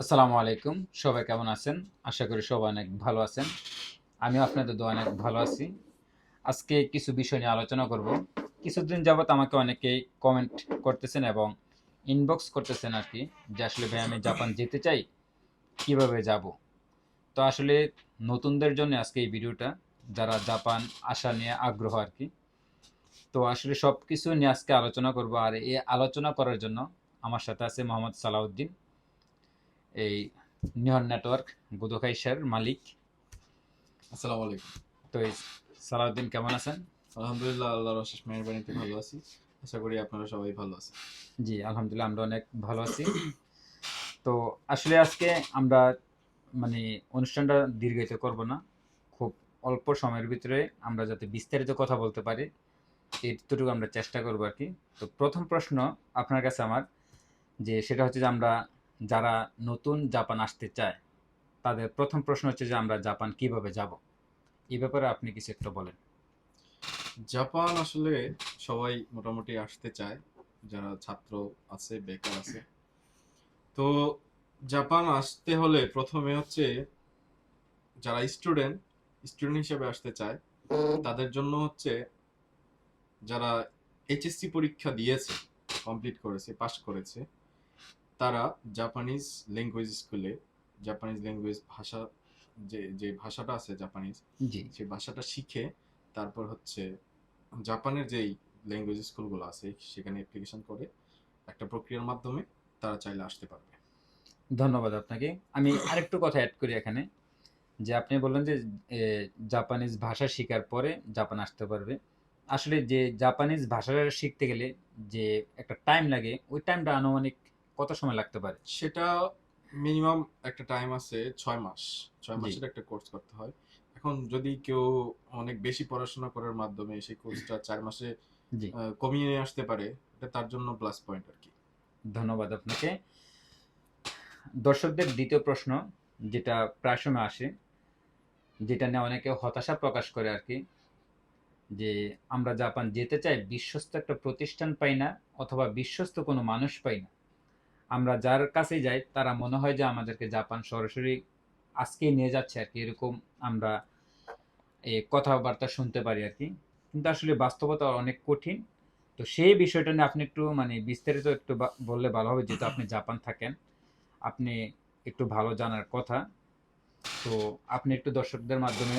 আসসালামু আলাইকুম। সবাই কেমন আছেন? আশা করি সবাই অনেক ভালো আছেন। আমিও আপনাদের দোয়া অনেক ভালো আছি। আজকে কিছু বিষয় নিয়ে আলোচনা করব। কিছুদিন যাবৎ আমাকে অনেকেই কমেন্ট করতেছেন এবং ইনবক্স করতেছেন আর কি, যে আসলে ভাই আমি জাপান যেতে চাই, কীভাবে যাব? তো আসলে নতুনদের জন্য আজকে এই ভিডিওটা, যারা জাপান আসা নিয়ে আগ্রহ আর কি। তো আসলে সব কিছু নিয়ে আজকে আলোচনা করব আর এই আলোচনা করার জন্য আমার সাথে আছে মোহাম্মদ সালাউদ্দিন। এই নিহন নেটওয়ার্ক গুদোখাইশার মালিক। আসসালামু আলাইকুম তো এই সালাউদ্দিন কেমন আছেন? আলহামদুলিল্লাহ আল্লাহর অশেষ মেহরবানিতে ভালো আছি। আশা করি আপনারা সবাই ভালো আছেন। জি আলহামদুলিল্লাহ আমরা অনেক ভালো আছি। তো আসলে আজকে আমরা মানে অনুষ্ঠানটা দীর্ঘায়িত করব না। খুব অল্প সময়ের ভিতরে আমরা যাতে বিস্তারিত কথা বলতে পারি এইটুকু আমরা চেষ্টা করব আর কি। তো প্রথম প্রশ্ন আপনার কাছে আমার যে সেটা হচ্ছে যে আমরা যারা নতুন জাপান আসতে চায়, তাদের প্রথম প্রশ্ন হচ্ছে যে আমরা জাপান কীভাবে যাব? এই ব্যাপারে আপনি কিছু একটু বলেন। জাপান আসলে সবাই মোটামুটি আসতে চায়, যারা ছাত্র আছে, বেকার আছে। তো জাপান আসতে হলে প্রথমে হচ্ছে যারা স্টুডেন্ট স্টুডেন্ট হিসেবে আসতে চায়, তাদের জন্য হচ্ছে যারা এইচএসসি পরীক্ষা দিয়েছে, কমপ্লিট করেছে, পাশ করেছে তারা জাপানিজ ল্যাঙ্গুয়েজ স্কুলে জাপানিজ ল্যাঙ্গুয়েজ ভাষা যে যে ভাষাটা আছে জাপানিজ জি। সেই ভাষাটা শিখে তারপর হচ্ছে জাপানের যেই ল্যাঙ্গুয়েজ স্কুলগুলো আছে সেখানে অ্যাপ্লিকেশন করে একটা প্রক্রিয়ার মাধ্যমে তারা চাইলে আসতে পারবে। ধন্যবাদ আপনাকে। আমি আরেকটু কথা অ্যাড করি এখানে যে আপনি বললেন যে জাপানিজ ভাষা শেখার পরে জাপান আসতে পারবে। আসলে যে জাপানিজ ভাষাটা শিখতে গেলে যে একটা টাইম লাগে ওই টাইমটা আনুমানিক কত সময় লাগতে পারে? সেটা মিনিমাম একটা টাইম আছে ছয় মাস। ছয় মাসের একটা কোর্স করতে হয়। এখন যদি কেউ অনেক বেশি পড়াশোনা করার মাধ্যমে সেই কোর্সটা চার মাসে কমিয়ে নিয়ে আসতে পারে এটা তার জন্য প্লাস পয়েন্ট আর কি। ধন্যবাদ আপনাকে। দর্শকদের দ্বিতীয় প্রশ্ন যেটা প্রায় সময় আসে যেটা নিয়ে অনেকে হতাশা প্রকাশ করে আর কি যে আমরা জাপান যেতে চাই বিশ্বস্ত একটা প্রতিষ্ঠান পাই না অথবা বিশ্বস্ত কোনো মানুষ পাই না। আমরা যার কাছে যাই, তারা মনে হয় যে আমাদেরকে জাপান সরাসরি আজকেই নিয়ে যাচ্ছে আর কি। এরকম আমরা এই কথাবার্তা শুনতে পারি আর কি। কিন্তু আসলে বাস্তবতা অনেক কঠিন। তো সেই বিষয়টা নিয়ে আপনি একটু মানে বিস্তারিত একটু বললে ভালো হবে, যেহেতু আপনি জাপান থাকেন। আপনি একটু ভালো জানার কথা। তো আপনি একটু দর্শকদের মাধ্যমে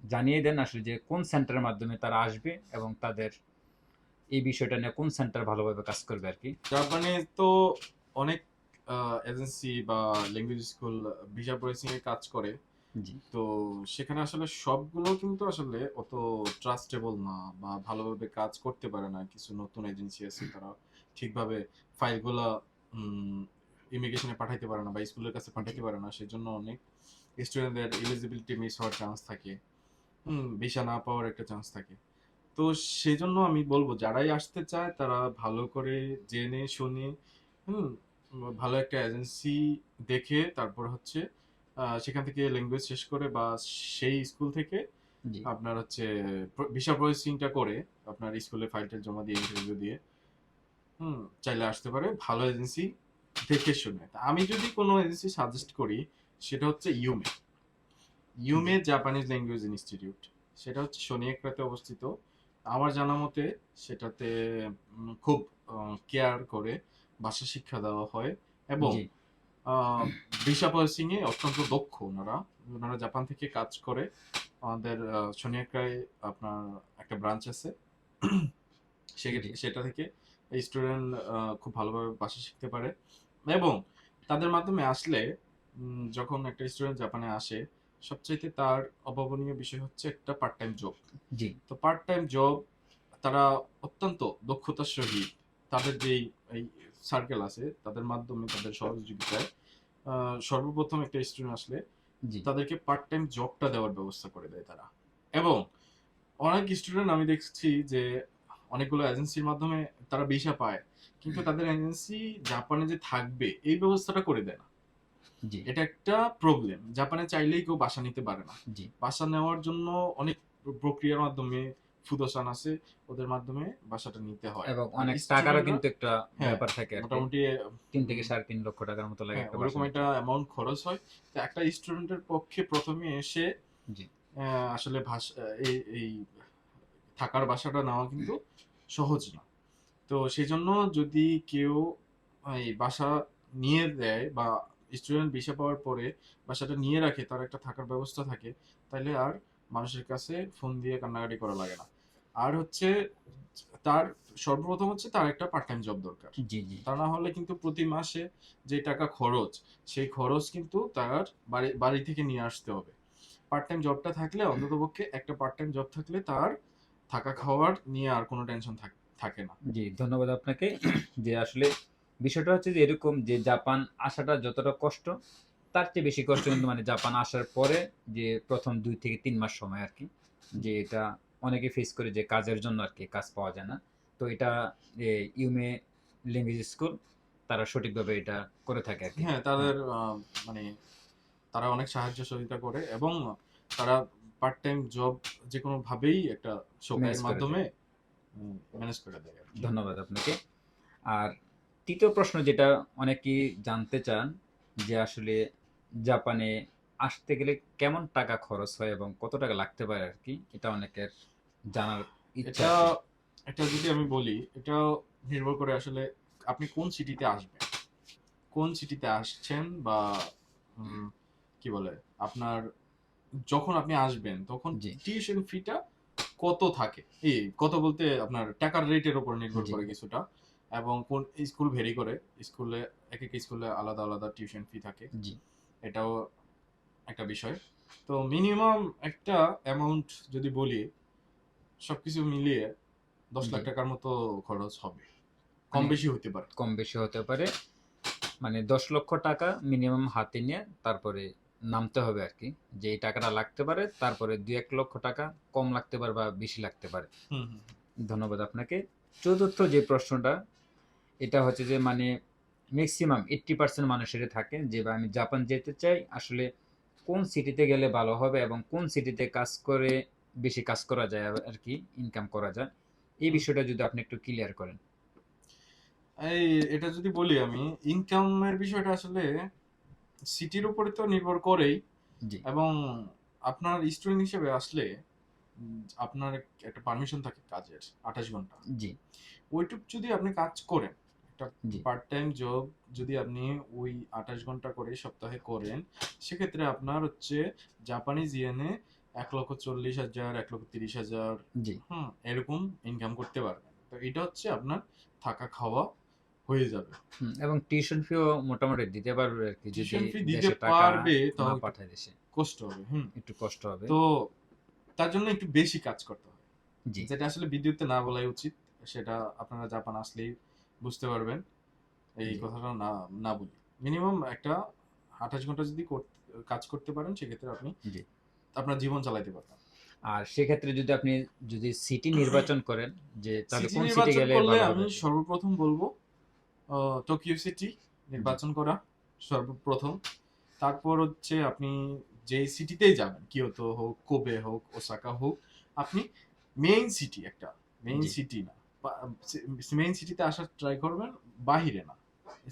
জানিয়ে দেন আসলে যে কোন সেন্টারের মাধ্যমে তারা আসবে এবং তাদের এই বিষয়টা নিয়ে কোন সেন্টার ভালোভাবে কাজ করবে আর কি। জাপানে তো অনেক এজেন্সি বা ল্যাঙ্গুয়েজ স্কুল ভিসা প্রসেসিং এর কাজ করে। তো সেখানে আসলে সবগুলো কিন্তু আসলে অত ট্রাস্টেবল না বা ভালোভাবে কাজ করতে পারে না। কিছু নতুন এজেন্সি আছে তারা ঠিকভাবে ফাইলগুলো ইমিগ্রেশনে পাঠাইতে পারে না বা স্কুলের কাছে পাঠাইতে পারে না। সেজন্য অনেক স্টুডেন্টদের এলিজিবিলিটি মিস হওয়ার চান্স থাকে। হুম ভিসা না পাওয়ার একটা চান্স থাকে। তো সেই জন্য আমি বলব যারাই আসতে চায় তারা ভালো করে জেনে শুনে হুম ভালো একটা এজেন্সি দেখে তারপর হচ্ছে সেখান থেকে ল্যাঙ্গুয়েজ শেষ করে বা সেই স্কুল থেকে আপনার হচ্ছে ভিসা প্রসেসিংটা করে আপনার স্কুলে ফাইলটা জমা দিয়ে ইন্টারভিউ দিয়ে হুম চাইলে আসতে পারে। ভালো এজেন্সি দেখে শুনে। তা আমি যদি কোনো এজেন্সি সাজেস্ট করি সেটা হচ্ছে Yume Yume Japanese language institute সেটা হচ্ছে শনিয়াকড়াতে অবস্থিত। আমার জানা মতে সেটাতে খুব কেয়ার করে ভাষা শিক্ষা দেওয়া হয় এবং ভিসা প্রসেসিং এ অত্যন্ত দক্ষ ওনারা। ওনারা জাপান থেকে কাজ করে। আমাদের শনিয়াকায় আপনার একটা ব্রাঞ্চ আছে। সে- সেটা থেকে স্টুডেন্ট খুব ভালোভাবে ভাষা শিখতে পারে। এবং তাদের মাধ্যমে আসলে যখন একটা স্টুডেন্ট জাপানে আসে সবচাইতে তার অভাবনীয় বিষয় হচ্ছে একটা পার্ট টাইম জব জি। তো পার্ট টাইম জব তারা অত্যন্ত দক্ষতার সহিত তাদের যেই এই সার্কেল আছে তাদের মাধ্যমে তাদের সহযোগিতায় সর্বপ্রথম একটা স্টুডেন্ট আসলে তাদেরকে পার্ট টাইম জবটা দেওয়ার ব্যবস্থা করে দেয় তারা। এবং অনেক স্টুডেন্ট আমি দেখছি যে অনেকগুলো এজেন্সির মাধ্যমে তারা ভিসা পায় কিন্তু তাদের এজেন্সি জাপানে যে থাকবে এই ব্যবস্থাটা করে দেয় না। এটা একটা প্রবলেম জাপানে চাইলেই কেউ বাসা নিতে পারে না। বাসা নেওয়ার জন্য অনেক প্রক্রিয়ার মাধ্যমে ফুদোসান আছে ওদের মাধ্যমে বাসাটা নিতে হয়। এবং অনেক টাকারও কিন্তু একটা হ্যাঁ, ব্যাপার থাকে মোটামুটি তিন থেকে সাড়ে তিন লক্ষ টাকার মতো লাগে হ্যাঁ, ওরকম একটা অ্যামাউন্ট খরচ হয়। তো একটা স্টুডেন্টের পক্ষে প্রথমে এসে আসলে ভাষা এই এই থাকার বাসাটা নেওয়া কিন্তু সহজ না। তো সেই জন্য যদি কেউ এই বাসা নিয়ে দেয় বা স্টুডেন্ট ভিসা পাওয়ার পরে বাসাটা নিয়ে রাখে তার একটা থাকার ব্যবস্থা থাকে তাহলে আর মানুষের কাছে ফোন দিয়ে কান্নাকাটি করা লাগে না। আর হচ্ছে তার সর্বপ্রথম হচ্ছে তার একটা পার্ট টাইম জব দরকার। জি জি। তা না হলে কিন্তু প্রতি মাসে যে টাকা খরচ সেই খরচ কিন্তু তার বাড়ি বাড়ি থেকে নিয়ে আসতে হবে। পার্ট টাইম জবটা থাকলে অন্ততপক্ষে একটা পার্ট টাইম জব থাকলে তার থাকা খাওয়ার নিয়ে আর কোনো টেনশন থাকে না। জি ধন্যবাদ আপনাকে। যে আসলে বিষয়টা হচ্ছে যে এরকম যে জাপান আসাটা যতটা কষ্ট তার চেয়ে বেশি কষ্ট কিন্তু মানে জাপান আসার পরে যে প্রথম দুই থেকে তিন মাস সময় আর কি যে এটা অনেকে ফেস করে যে কাজের জন্য আর কি কাজ পাওয়া যায় না। তো এটা ইউমে ল্যাঙ্গুয়েজ স্কুল তারা সঠিকভাবে এটা করে থাকে আর কি। হ্যাঁ তাদের মানে তারা অনেক সাহায্য সহযোগিতা করে এবং তারা পার্ট টাইম জব যে কোনো ভাবেই একটা শোকের মাধ্যমে ম্যানেজ করে দেয় ধন্যবাদ আপনাকে। আর তৃতীয় প্রশ্ন যেটা অনেকেই জানতে চান যে আসলে জাপানে আসতে গেলে কেমন টাকা খরচ হয় এবং কত টাকা লাগতে পারে আর কি এটা অনেকের জানার ইচ্ছা এটা এটা যদি আমি বলি এটা নির্ভর করে আসলে আপনি কোন সিটিতে আসবেন? কোন সিটিতে আসছেন বা কি বলে আপনার যখন আপনি আসবেন তখন টিউশন ফিটা কত থাকে? এই কত বলতে আপনার টাকার রেটের উপর নির্ভর করে কিছুটা এবং কোন স্কুল ভেরি করে। স্কুলে এক এক স্কুলে আলাদা আলাদা টিউশন ফি থাকে। এটাও একটা বিষয়। তো মিনিমাম একটা অ্যামাউন্ট যদি বলি সবকিছু মিলিয়ে দশ লাখ টাকার মতো খরচ হবে। কম মানে- বেশি হতে পারে। কম বেশি হতে পারে। মানে দশ লক্ষ টাকা মিনিমাম হাতে নিয়ে তারপরে নামতে হবে আর কি। যে এই টাকাটা লাগতে পারে তারপরে দুই এক লক্ষ টাকা কম লাগতে পারে বা বেশি লাগতে পারে। ধন্যবাদ আপনাকে। চতুর্থ যে প্রশ্নটা এটা হচ্ছে যে মানে ম্যাক্সিমাম এইট্টি পার্সেন্ট মানুষের থাকে যে বা আমি জাপান যেতে চাই। আসলে কোন সিটিতে গেলে ভালো হবে এবং কোন সিটিতে কাজ করে বেশি কাজ করা যায় আর কি ইনকাম করা যায়। এই বিষয়টা যদি আপনি একটু ক্লিয়ার করেন। এই এটা যদি বলি আমি ইনকামের বিষয়টা আসলে সিটির উপরে তো নির্ভর করেই এবং আপনার স্টুডেন্ট হিসেবে আসলে আপনার একটা পারমিশন থাকে কাজের আঠাশ ঘণ্টা। জি। ওইটুক যদি আপনি কাজ করেন একটা পার্ট টাইম জব যদি আপনি ওই আঠাশ ঘণ্টা করে সপ্তাহে করেন সেক্ষেত্রে আপনার হচ্ছে জাপানিজ ইয়েনে এক লক্ষ চল্লিশ হাজার এক লক্ষ তিরিশ হাজার জি। হুম। এরকম ইনকাম করতে পারবেন তো এটা হচ্ছে আপনার থাকা খাওয়া হয়ে যাবে। এবং টিউশন ফিও মোটামুটি দিতে পারবে আর কি। টিউশন ফি দিতে পারবে পাঠায় দেশে। কষ্ট হবে হুম। একটু কষ্ট হবে। তো তার জন্য একটু বেশি কাজ করতে হবে। যেটা আসলে বিদ্যুতে না বলাই উচিত সেটা আপনারা জাপান আসলেই বুঝতে পারবেন। এই কথাটা না না বলি। মিনিমাম একটা আঠাশ ঘণ্টা যদি কাজ করতে পারেন সেক্ষেত্রে আপনি জি। আপনার জীবন চালাইতে পারবেন আর সেক্ষেত্রে যদি আপনি যদি সিটি নির্বাচন করেন যে তাহলে কোন সিটি গেলে আমি সর্বপ্রথম বলব টোকিও সিটি নির্বাচন করা সর্বপ্রথম। তারপর হচ্ছে আপনি যে সিটিতেই যাবেন কিয়োতো হোক কোবে হোক ওসাকা হোক আপনি মেইন সিটি একটা মেইন সিটি না। মেইন সিটিতে আসার ট্রাই করবেন বাহিরে না।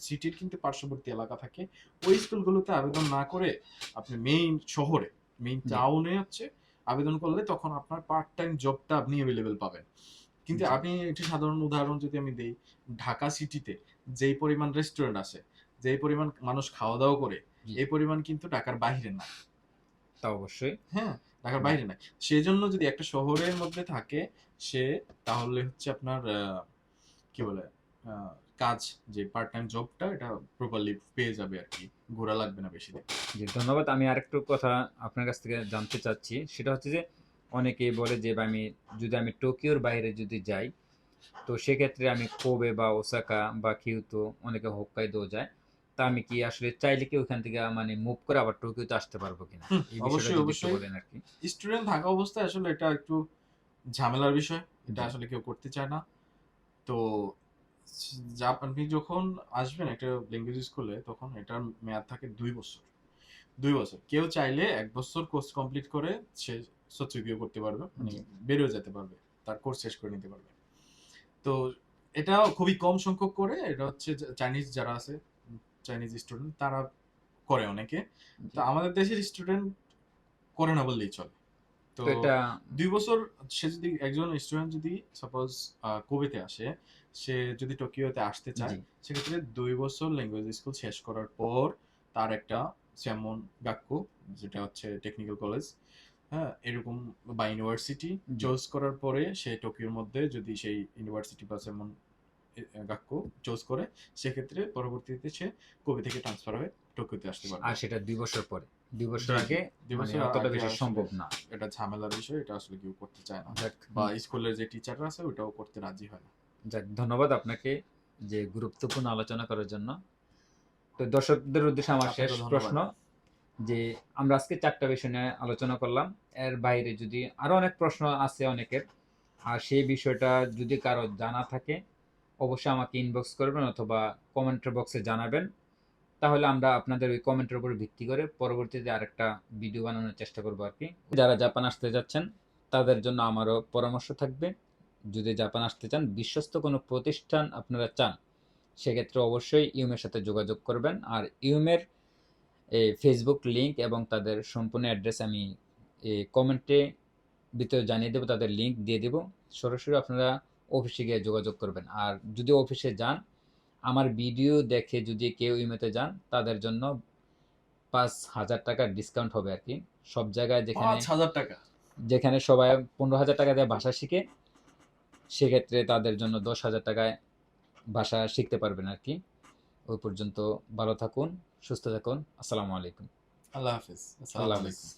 সিটির কিন্তু পার্শ্ববর্তী এলাকা থাকে। ওই স্কুলগুলোতে আবেদন না করে আপনি মেইন শহরে মেইন টাউনে হচ্ছে আবেদন করলে তখন আপনার পার্ট টাইম জবটা আপনি অ্যাভেলেবেল পাবেন। কিন্তু আপনি একটি সাধারণ উদাহরণ যদি আমি দেই ঢাকা সিটিতে যেই পরিমাণ রেস্টুরেন্ট আছে যেই পরিমাণ মানুষ খাওয়া দাওয়া করে এই পরিমাণ কিন্তু ঢাকার বাইরে না। তা অবশ্যই। হ্যাঁ ঢাকার। বাইরে নাই সেজন্য যদি একটা শহরের মধ্যে থাকে সে তাহলে হচ্ছে আপনার কি বলে আহ, কাজ যে পার্ট টাইম জবটা এটা প্রপারলি পেয়ে যাবে আর কি। ঘোরা লাগবে না বেশি জি ধন্যবাদ। আমি আরেকটু কথা আপনার কাছ থেকে জানতে চাচ্ছি। সেটা হচ্ছে যে অনেকেই বলে যে আমি যদি আমি টোকিওর বাইরে যদি যাই তো সেক্ষেত্রে আমি কোবে বা ওসাকা বা কিউতো অনেকে হোক্কাইদো যায়। তা আমি কি আসলে চাইলে কি ওখান থেকে মানে মুভ করে আবার টোকিওতে আসতে পারব কিনা? অবশ্যই, অবশ্যই। বলেন আর কি। স্টুডেন্ট থাকা অবস্থায় আসলে এটা একটু ঝামেলার বিষয়। এটা আসলে কেউ করতে চায় না। তো আপনি যখন আসবেন একটা ল্যাঙ্গুয়েজ স্কুলে তখন এটার মেয়াদ থাকে দুই বছর। দুই বছর। কেউ চাইলে এক বছর কোর্স কমপ্লিট করে সে সচ্চুকিও করতে পারবে মানে বেরিয়ে যেতে পারবে তার কোর্স শেষ করে নিতে পারবে। তো এটা খুবই কম সংখ্যক করে এটা হচ্ছে চাইনিজ যারা আছে চাইনিজ স্টুডেন্ট তারা করে অনেকে। তো আমাদের দেশের স্টুডেন্ট করে না বললেই চলে। তো তো এটা দুই বছর সে যদি একজন স্টুডেন্ট যদি সাপোজ কোবেতে আসে সে যদি টোকিওতে আসতে চায় সেক্ষেত্রে দুই বছর ল্যাঙ্গুয়েজ স্কুল শেষ করার পর তার একটা স্যামন গাক্কু যেটা হচ্ছে টেকনিক্যাল কলেজ হ্যাঁ এরকম বা ইউনিভার্সিটি করার পরে সে টোকিওর মধ্যে যদি সেই ইউনিভার্সিটি বা গাক্কু চুজ করে সেক্ষেত্রে পরবর্তীতে সে কবে থেকে ট্রান্সফার হয়ে টোকিওতে আসতে পারবে? আর সেটা দুই বছর পরে। দুই বছর। আগে দুই মানে বছর অতটা বেশি সম্ভব না। এটা ঝামেলার বিষয় এটা আসলে কেউ করতে চায় না। বা স্কুলের যে টিচাররা আছে ওটাও করতে রাজি হয় না। যাক ধন্যবাদ আপনাকে যে গুরুত্বপূর্ণ আলোচনা করার জন্য। তো দর্শকদের উদ্দেশ্যে আমার শেষ প্রশ্ন যে আমরা আজকে চারটা বিষয় নিয়ে আলোচনা করলাম। এর বাইরে যদি আরও অনেক প্রশ্ন আছে অনেকের আর সেই বিষয়টা যদি কারও জানা থাকে অবশ্যই আমাকে ইনবক্স করবেন অথবা কমেন্টের বক্সে জানাবেন। তাহলে আমরা আপনাদের ওই কমেন্টের উপর ভিত্তি করে পরবর্তীতে আরেকটা ভিডিও বানানোর চেষ্টা করব আর কি। যারা জাপান আসতে যাচ্ছেন তাদের জন্য আমারও পরামর্শ থাকবে। যদি জাপান আসতে চান বিশ্বস্ত কোনো প্রতিষ্ঠান আপনারা চান সেক্ষেত্রে অবশ্যই ইউমের সাথে যোগাযোগ করবেন। আর ইউমের ফেসবুক লিঙ্ক এবং তাদের সম্পূর্ণ অ্যাড্রেস আমি কমেন্টে ভিতরে জানিয়ে দেবো তাদের লিঙ্ক দিয়ে দেবো। সরাসরি আপনারা অফিসে গিয়ে যোগাযোগ করবেন। আর যদি অফিসে যান আমার ভিডিও দেখে যদি কেউ ইউমেতে যান তাদের জন্য পাঁচ হাজার টাকার ডিসকাউন্ট হবে আর কি। সব জায়গায় যেখানে পাঁচ হাজার টাকা? যেখানে সবাই পনেরো হাজার টাকা দিয়ে ভাষা শিখে সেক্ষেত্রে তাদের জন্য দশ হাজার টাকায় ভাষা শিখতে পারবেন আর কি। ওই পর্যন্ত ভালো থাকুন সুস্থ থাকুন। আসসালামু আলাইকুম। আল্লাহ হাফিজ। আসসালামু আল্লাহ আলাইকুম। হাফিজ।